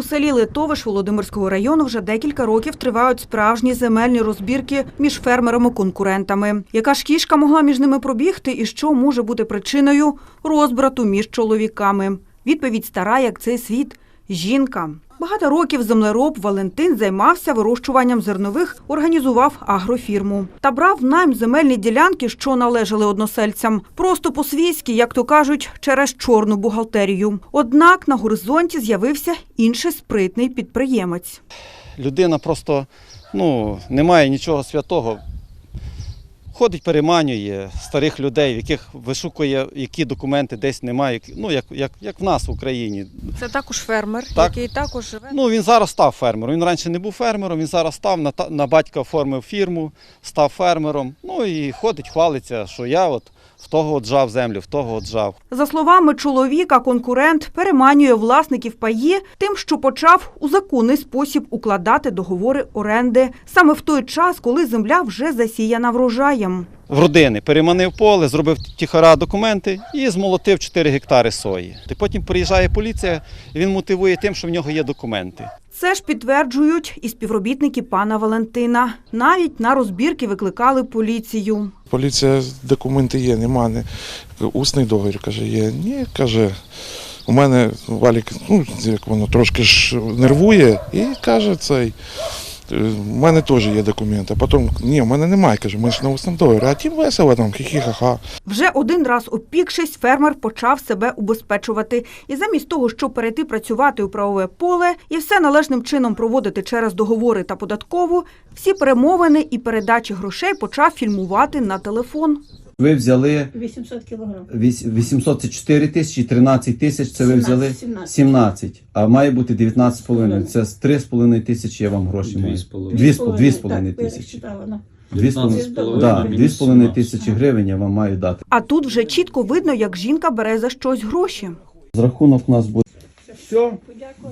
У селі Литовиш Володимирського району вже декілька років тривають справжні земельні розбірки між фермерами-конкурентами. Яка ж кішка могла між ними пробігти і що може бути причиною розбрату між чоловіками? Відповідь стара, як цей світ – жінка. Багато років землероб Валентин займався вирощуванням зернових, організував агрофірму та брав найм земельні ділянки, що належали односельцям, просто по-свійськи, як то кажуть, через чорну бухгалтерію. Однак на горизонті з'явився інший спритний підприємець. людина просто ну, не має нічого святого. Ходить, переманює старих людей, в яких вишукує, які документи десь немає. Ну, як, як, як в нас в Україні. Це також фермер, Так. який також живе. Ну, він зараз став фермером. Він раніше не був фермером, він зараз став на, на батька оформив фірму, став фермером. Ну і ходить, хвалиться, що я от в того отжав землю, в того отжав. За словами чоловіка, конкурент переманює власників паї тим, що почав у законний спосіб укладати договори оренди саме в той час, коли земля вже засіяна врожаєм. В родини переманив поле, зробив тихора документи і змолотив 4 гектари сої. Потім приїжджає поліція, і він мотивує тим, що в нього є документи. Це ж підтверджують і співробітники пана Валентина. Навіть на розбірки викликали поліцію. Поліція документи є, нема. Не. Усний договір каже, є. Ні, каже. У мене валік, ну, як воно трошки ж нервує, і каже цей. «Е, У мене теж є документи. А потім, ні, у мене немає, каже, ми ж на усному а тим весело там, хі-хі-ха-ха. Вже один раз опікшись, фермер почав себе убезпечувати. І замість того, щоб перейти працювати у правове поле і все належним чином проводити через договори та податкову, всі перемовини і передачі грошей почав фільмувати на телефон. Ви взяли 800 кілограм. вісь- 800 це 4 тисячі, 13 тисяч це ви 17, взяли 17. 17, а має бути 19,5. Це з 3,5 тисячі я вам гроші маю. з половиною. Дві з дві з половиною Так, тисячі. читала. Дві з половиною- 19,5 Да, дві з половиною 17. тисячі гривень я вам маю дати. А тут вже чітко видно, як жінка бере за щось гроші. Рахунок у нас буде. Все,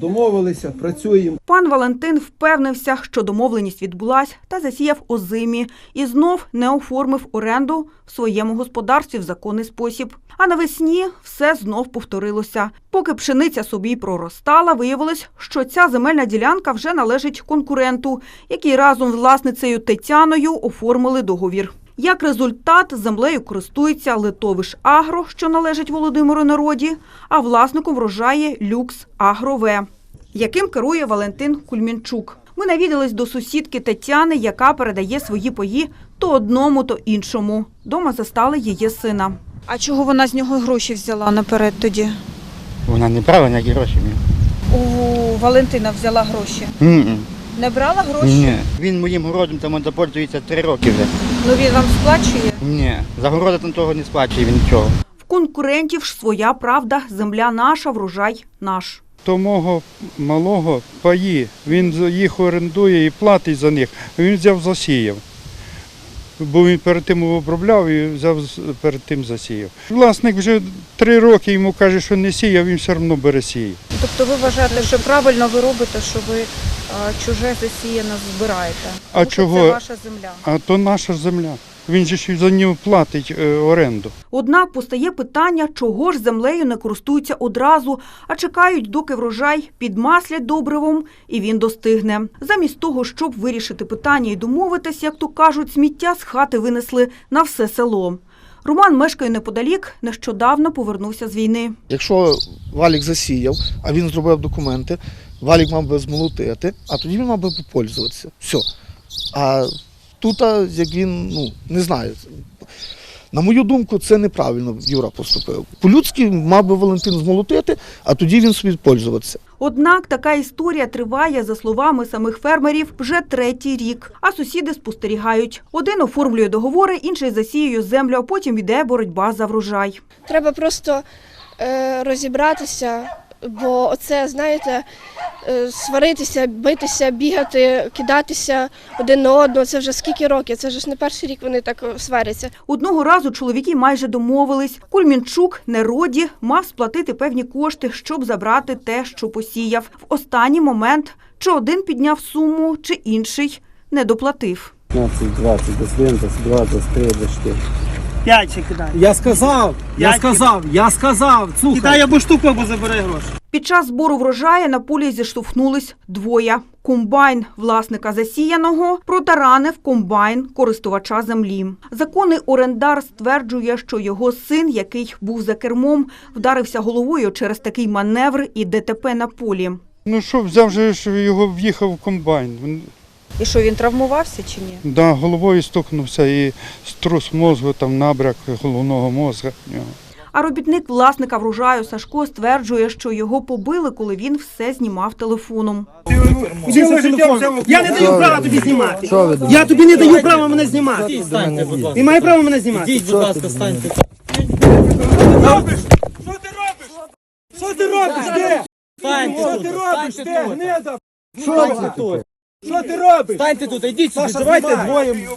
домовилися, працюємо. Пан Валентин впевнився, що домовленість відбулась та засіяв озимі і знов не оформив оренду в своєму господарстві в законний спосіб. А навесні все знов повторилося. Поки пшениця собі проростала, виявилось, що ця земельна ділянка вже належить конкуренту, який разом з власницею Тетяною оформили договір. Як результат, землею користується Литовиш Агро, що належить Володимиру Народі, а власником врожає Люкс Агрове яким керує Валентин Кульмінчук. Ми навідались до сусідки Тетяни, яка передає свої паї то одному, то іншому. Дома застали її сина. А чого вона з нього гроші взяла наперед тоді? Вона не брала ніякі гроші. Ні. У Валентина взяла гроші. Ні. Не брала Ні. Він моїм городом там допользується три роки вже. Ну він вам сплачує. Ні. За города там того не сплачує він нічого. В конкурентів ж своя правда. Земля наша, врожай наш. То мого малого паї, він їх орендує і платить за них. Він взяв засіяв. Бо він перед тим обробляв і взяв перед тим засіяв. Власник вже три роки йому каже, що не сіяв, він все одно бере сіє. Тобто ви вважаєте, що правильно ви робите, що ви чуже засіяне збираєте? А чого? ваша земля. А то наша земля. Він же ж за нього платить е, оренду. Однак постає питання, чого ж землею не користуються одразу, а чекають, доки врожай підмаслять добривом і він достигне. Замість того, щоб вирішити питання і домовитись, як то кажуть, сміття з хати винесли на все село. Роман мешкає неподалік, нещодавно повернувся з війни. Якщо валік засіяв, а він зробив документи, валік мав би змолотити, а тоді він мав би попользуватися. Все. А тут, як він, ну, не знаю. На мою думку, це неправильно Юра поступив. По-людськи мав би Валентин змолотити, а тоді він собі пользуватися. Однак така історія триває, за словами самих фермерів, вже третій рік. А сусіди спостерігають. Один оформлює договори, інший засіює землю, а потім йде боротьба за врожай. Треба просто е, розібратися, бо оце, знаєте, сваритися, битися, бігати, кидатися один на одного. Це вже скільки років? Це вже ж не перший рік вони так е, сваряться. Одного разу чоловіки майже домовились. Кульмінчук нероді мав сплатити певні кошти, щоб забрати те, що посіяв. В останній момент чи один підняв суму, чи інший не доплатив. 15, 20, 21, 22, 23, 24. П'ять ще кидай. Я сказав, я Я сказав, я сказав, слухай. Кидай або штуку, або забери гроші. Під час збору врожаю на полі зіштовхнулись двоє. Комбайн власника засіяного протаранив комбайн користувача землі. Законний орендар стверджує, що його син, який був за кермом, вдарився головою через такий маневр і ДТП на полі. Ну що, взяв же, що його в'їхав в комбайн. І що він травмувався чи ні? да, головою стукнувся і струс мозку, там набряк головного мозга. А робітник власника врожаю Сашко стверджує, що його побили, коли він все знімав телефоном. Я не даю права тобі знімати. Я тобі не даю права мене знімати. Ти маєш право мене знімати. будь ласка, станьте. Що ти робиш? Де? Що ти робиш? Де? Гнида? Що це тут? Що ти робиш? Станьте тут, ідіть сюди, давайте двоє.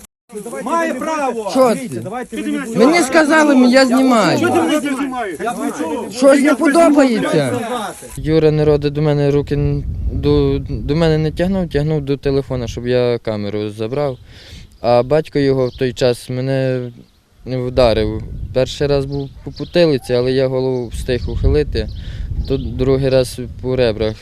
Має право. Що ти? Мені сказали, я знімаю. Що ти мене почув. Щось не подобається. Юра не родить до мене руки до, до мене не тягнув, тягнув до телефона, щоб я камеру забрав. А батько його в той час мене не вдарив. Перший раз був по потилиці, але я голову встиг ухилити. Тут другий раз по ребрах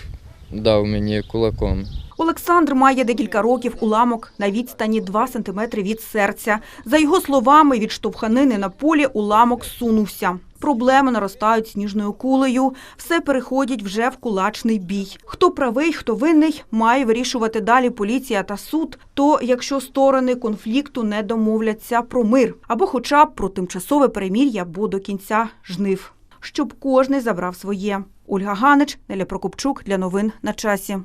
дав мені кулаком. Олександр має декілька років уламок на відстані 2 см від серця. За його словами, від штовханини на полі уламок сунувся. Проблеми наростають сніжною кулею, все переходять вже в кулачний бій. Хто правий, хто винний, має вирішувати далі поліція та суд. То якщо сторони конфлікту не домовляться про мир або, хоча б про тимчасове перемір'я, або до кінця жнив, щоб кожний забрав своє. Ольга Ганич, Неля Прокопчук для новин на часі.